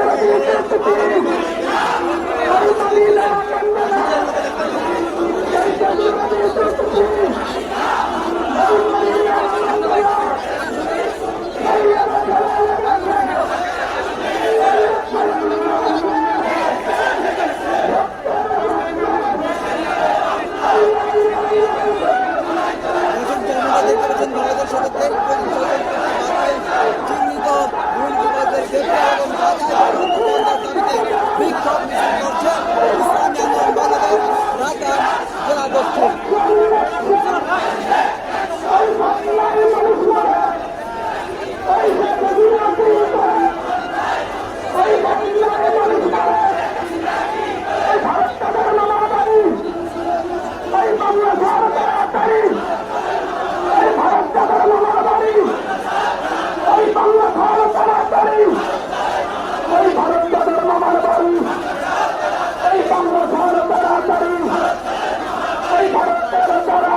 চিহ্নিত বিক্ষোভ মিছিল করছে Ah!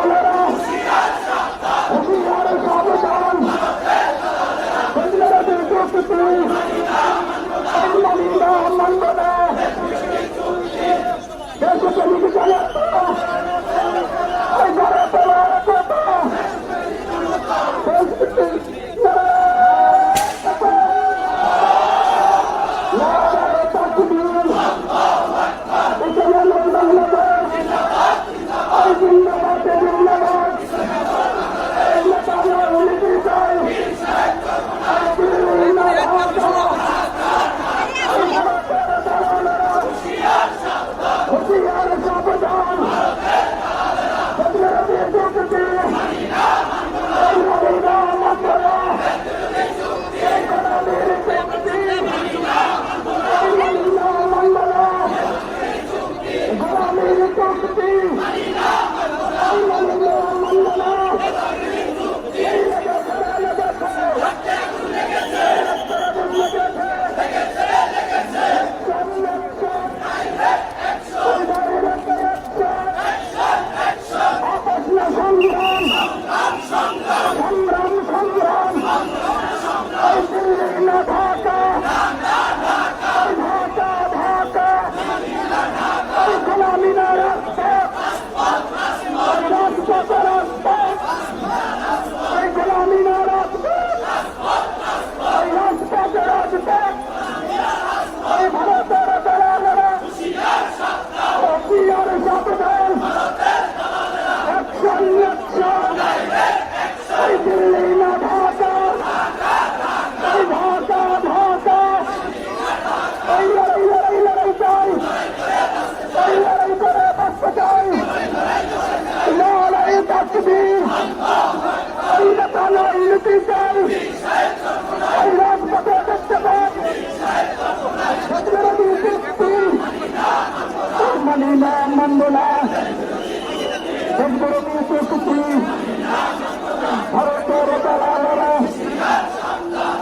ভারতের দালালেরা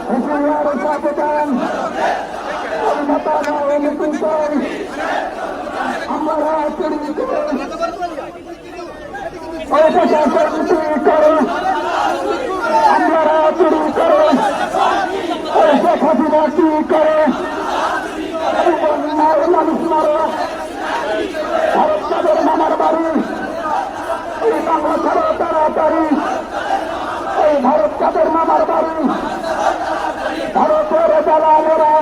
হুশিয়ার সাবধান কলকাতা নয় কুন্তল আমরা চুরি করে প্রশাসন চুরি করে আমরা চুরি করে শেখ হাসিনা চুরি করে মানুষ মারো ভারত তাদের মামার বাড়ি এই বাংলা ছাড়ো তাড়াতাড়ি এই ভারত তাদের মামার বাড়ি ভারতের দালালেরা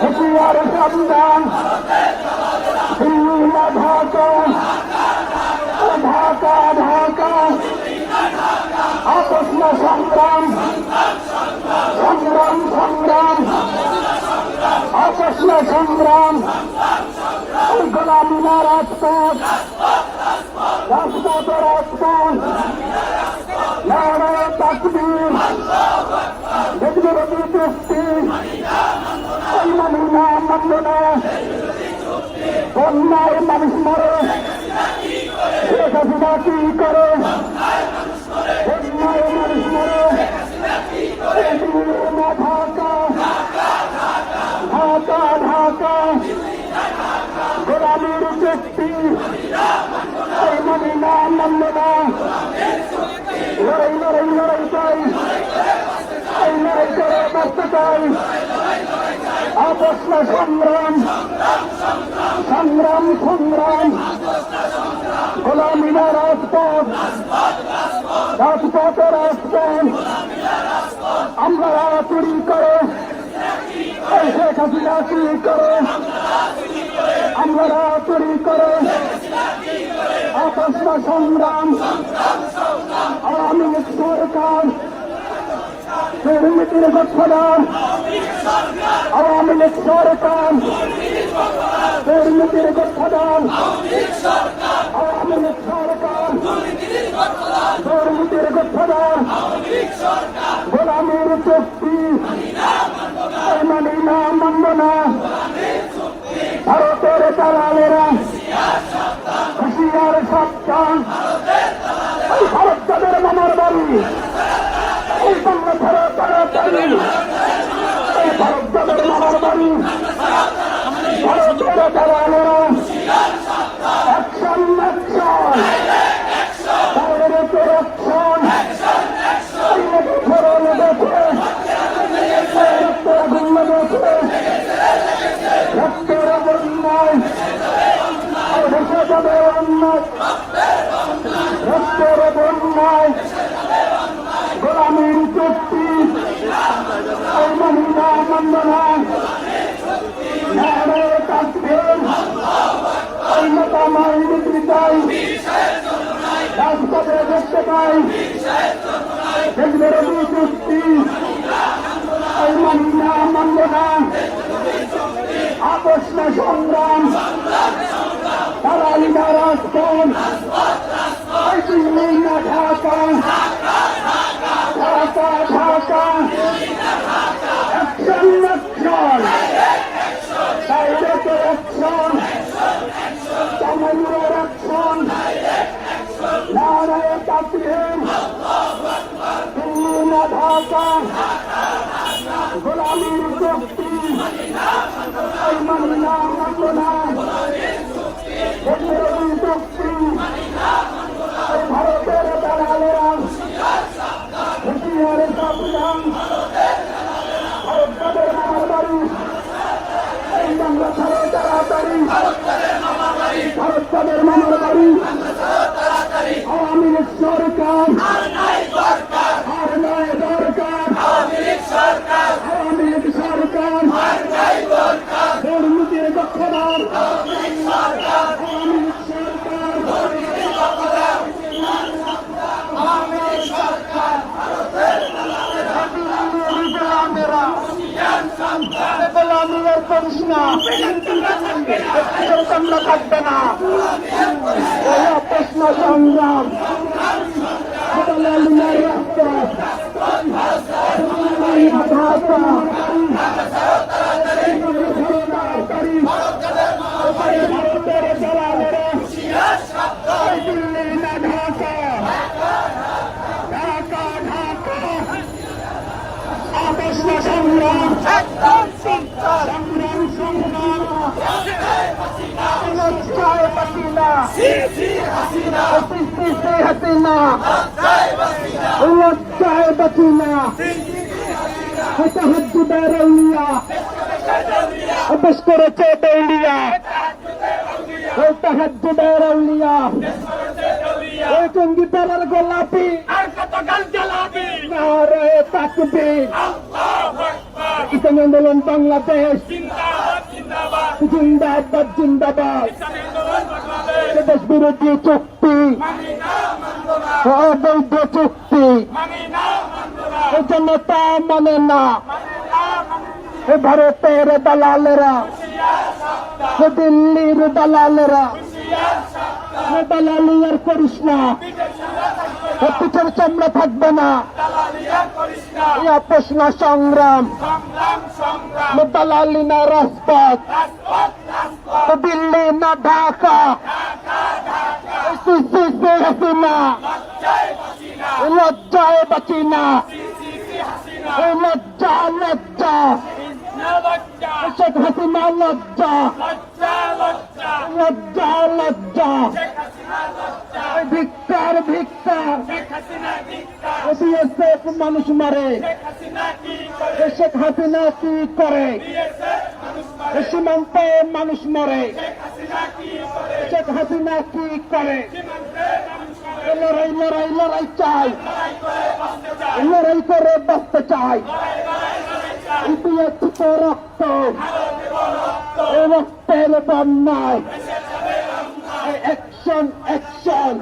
হুশিয়ার সাবধান দিল্লি ঢাকা ঢাকা ঢাকা সংগ্রাম সংগ্রাম সংগ্রাম আপস না সংগ্রাম না রাজপথ রাজপথ রাজপথ নারায়ণ তাকবীর বিদ্রোহী দৃষ্টি ওই মানি না মানব না বন্যায় মানুষ মরে শেখ হাসিনা কি করে বন্যায় মানুষ মরে না ঢাকা ঢাকা ঢাকা গোলামির চুক্তি ওই মানি না মানব না লড়াই লড়াই লড়াই চাই এই লড়াই করে বাঁচতে চাই অবস্থা সংগ্রাম সংগ্রাম সংগ্রাম গোলামিনা রাজপথ রাজপথে রাজপথ আমরা চুরি করে শেখ হাসিনা চুরি করে আমরা চুরি করে অবস্থা সংগ্রাম। আওয়ামী লীগ সরকার, দুর্নীতির গঠনার আওয়ামী লীগ সরকার, দুর্নীতির গঠনার আওয়ামী লীগ সরকার, দুর্নীতির গঠনার গোলামীর চুক্তি। মানি না, মানব ভারতের দালালেরা খুশিয়ার এই ভারত তাদের মামার বাড়ি। এই বাংলা ভারত তাড়াতাড়ি এই ভারত তাদের মামার বাড়ি। ভারতের দালালেরা অ্যাকশন অ্যাকশন ডাইরেক্ট অ্যাকশন এই নদী ফেরল দেখে এই রক্তের গুল্ল দেখে রক্তের বন্যায় এই দেশে যাবে অন্যায় রক্তের বন্যায় গোলামীর চুক্তি এই না মানব না নারে তাকবীর এই মতামাই বিক্রি চাই রাজপথে দেখতে পাই। বিরোধী চুক্তি। এই মানি না মানব না আপোষ সংগ্রাম। দালালি না রাজপথ। দিল্লি না Dhaka. Dhaka Dhaka. Action action direct action তামিলের action নারায়ণ তাকবীর দিল্লি না ঢাকা গোলামীর চুক্তি এই মানি না মানব না বিরোধী চুক্তি এই ভারতের দালালেরা হুশিয়ার সাবধান ভারত তাদের মামার বাড়ি এই বাংলা ছাড়ো তাড়াতাড়ি ভারত তাদের মামার বাড়ি আওয়ামী লীগ সরকার আর নয় দরকার আওয়ামী লীগ সরকার দুর্নীতির গক্ষদার আওয়ামী লীগ সরকার গোলামীর করিস না আমরা থাকবে না এই প্রশ্ন থাকবে না রক্ত সংগ্রাম ভারতের দালালেরা দিল্লি না ঢাকা ঢাকা ঢাকা আপস না সংগ্রাম সংগ্রাম সংগ্রাম লজ্জায় পাসিনা অফিসে হাসিনা। লজ্জায় বাসিনা হতাহদ্দুদার আউলিয়া অভ্যাস করেছে দেউলিয়া ওই তাহাজ্জুদের আউলিয়া ওই টঙ্গি পাড়ার গোলাপি। আর কত গাল জ্বালাবি। নারে আকবার। ইসলামী আন্দোলন বাংলাদেশ। জিন্দাবাদ জিন্দাবাদ। জিন্দাবাদ বাংলাদেশ দেশ বিরোধী চুক্তি। অবৈধ চুক্তি। জনতা মানে না। ভারতের দালালেরা দিল্লির দালালেরা দালালি আর করিস না পিঠের চামড়া থাকবে না। আপোষ না সংগ্রাম। দালালি না রাজপথ। দিল্লি না ঢাকা। হাসিনা। লজ্জায় বাঁচি না লজ্জা লজ্জা। লজ্জা লজ্জা লজ্জা ভিক্ষার ভিক্ষার মানুষ মারে। শেখ হাসিনা কি করে? সীমান্তে মানুষ মরে। শেখ হাসিনা কি করে। লড়াই লড়াই লড়াই চাই। লড়াই করে বাঁচতে চাই। ইতিহাস রক্ত। রক্তের বন্যায়। অ্যাকশন অ্যাকশন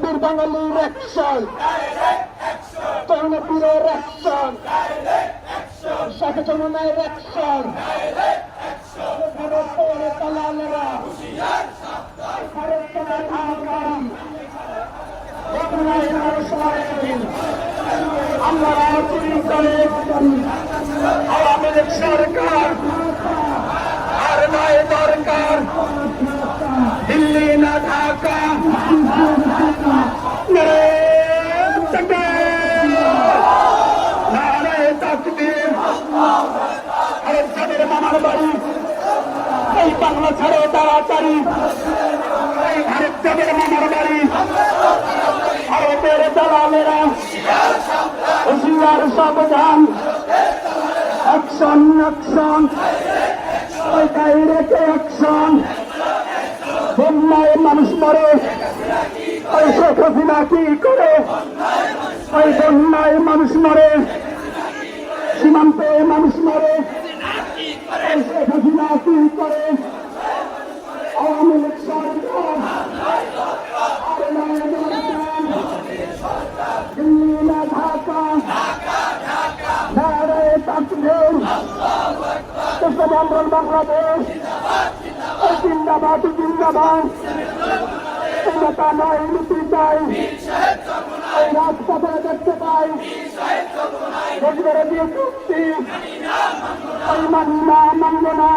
বীর বাঙালির অ্যাকশন কর্ণবীরের অ্যাকশন শাখা অ্যাকশন ভারতের দালালেরা ভারতের আহ্বান আমরা চুরি করে আওয়ামী লীগ সরকার, আর নয় দরকার, দিল্লি না ঢাকা। মেরে তাকবীর আরে যাদের মামার বাড়ি বাংলা ছাড়ো তাড়াতাড়ি। ভারত মামার বাড়ি ভারতের দালালেরা সাবধান। অ্যাকশন অ্যাকশন ওই ডাইরেক্ট অ্যাকশন বন্যায় মানুষ মরে। ওই শেখ হাসিনা কি করে? ওই বন্যায় মানুষ মরে। সীমান্তে মানুষ মরে। শেখ হাসিনা কি করে আওয়ামী লীগ সরকার আর নয় দরকার। দিল্লি না ঢাকা নারে তাকবীর মুসলমান বাংলাদেশ। জিন্দাবাদ জিন্দাবাদ নেতা নয় নীতি চাই। এই রাজপথে দেখতে পাই রোজগারে দিয়ে চুক্তি। এই মানি না মানব না।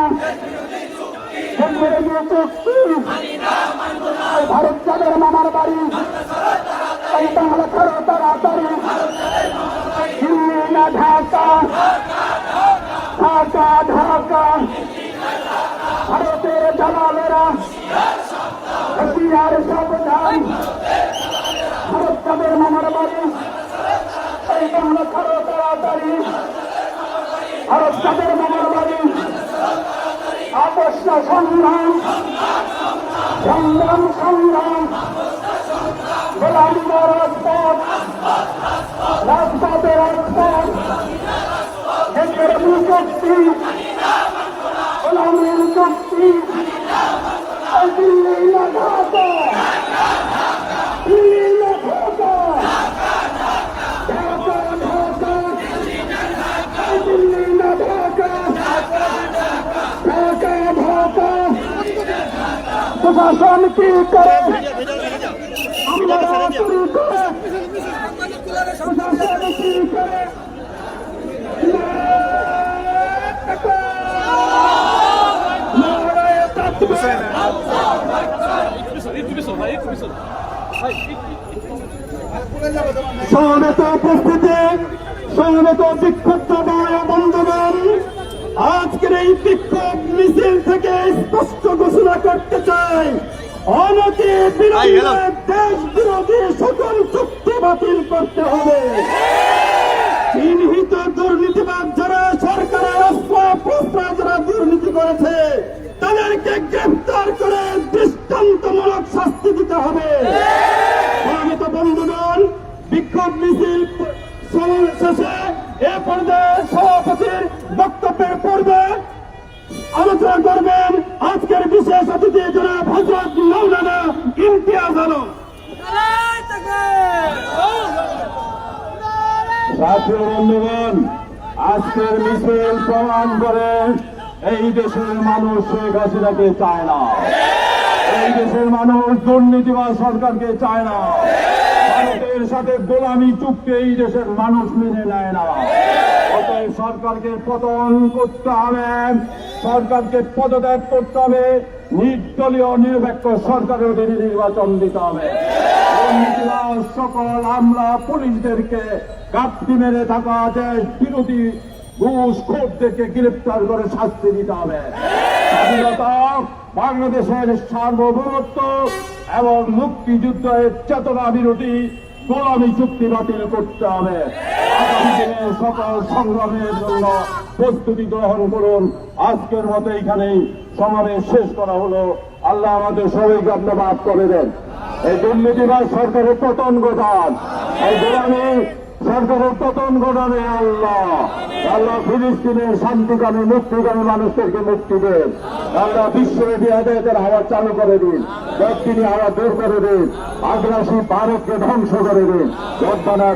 রোজগারে দিয়ে চুক্তি। ভারত যাদের মামার বাড়ি। এই বাংলা ছাড়ো তাড়াতাড়ি। দিল্লি না ঢাকা। ঢাকা ঢাকা ভারতের দালালেরা হুশিয়ার সাবধান। ভারত তাদের মামার বাড়ি এই বাংলা ছাড়ো তাড়াতাড়ি। ভারত তাদের মামার সংগ্রাম। সংগ্রাম সংগ্রাম। রাজপথে রাজপথ দেশের শক্তি গোলামের শক্তি এই দিল্লি না ঢাকা দিল্লি না ঢাকা ঢাকা ঢাকা এই দিল্লি না ঢাকা ঢাকা ঢাকা প্রশাসন কি করে। প্রশাসন কি করে সমবেত উপস্থিতি সমবেত বিক্ষুব্ধ বন্ধুগণ। আজকের এই বিক্ষোভ মিছিল থেকে স্পষ্ট ঘোষণা করতে চাই। অনতি বিরোধী দেশ বিরোধী সকল চুক্তি বাতিল করতে হবে। চিহ্নিত দুর্নীতিবাদ যারা সরকারের অস্ত্র প্রস্তাব যারা দুর্নীতি করেছে তাদেরকে গ্রেফতার আলম সাথী বন্ধুগণ, আজকের মিছিল প্রমাণ করে এই দেশের মানুষ শেখ হাসিনাকে চায় না। এই দেশের মানুষ দুর্নীতিবাদ সরকারকে চায় না। ভারতের সাথে গোলামি চুক্তি এই দেশের মানুষ মেনে নেয় না। অতএব সরকারকে পতন করতে হবে, সরকারকে পদত্যাগ করতে হবে নির্দলীয় নিরপেক্ষ সরকারের অধীনে নির্বাচন দিতে হবে। সকল আমরা পুলিশদেরকে গাপ্তি মেরে থাকা দেশ বিরোধী ঘুষ খোরদেরকে গ্রেপ্তার করে শাস্তি দিতে হবে। বাংলাদেশের সার্বভৌমত্ব এবং মুক্তিযুদ্ধের চেতনা বিরোধী গোলামী চুক্তি বাতিল করতে হবে। আগামী দিনে সকল সংগ্রামের জন্য প্রস্তুতি গ্রহণ করুন। আজকের মতো এখানেই সমাবেশ শেষ করা হলো। আল্লাহ আমাদের সবাইকে আপনি মাফ করে দেন। এই দুর্নীতিবাদ সরকারের পতন ঘটান। এই গোলামী সরকারের পতন ঘটাবে আল্লাহ। আল্লাহ ফিলিস্তিনের শান্তিকামী, মুক্তিকামী মানুষদেরকে মুক্তি দেন। আল্লাহ বিশ্বব্যাপী আদায়তের হাওয়া চালু করে দিন তিনি হাওয়া দূর করে দিন, আগ্রাসী ভারতকে ধ্বংস করে দিন। রব্বানা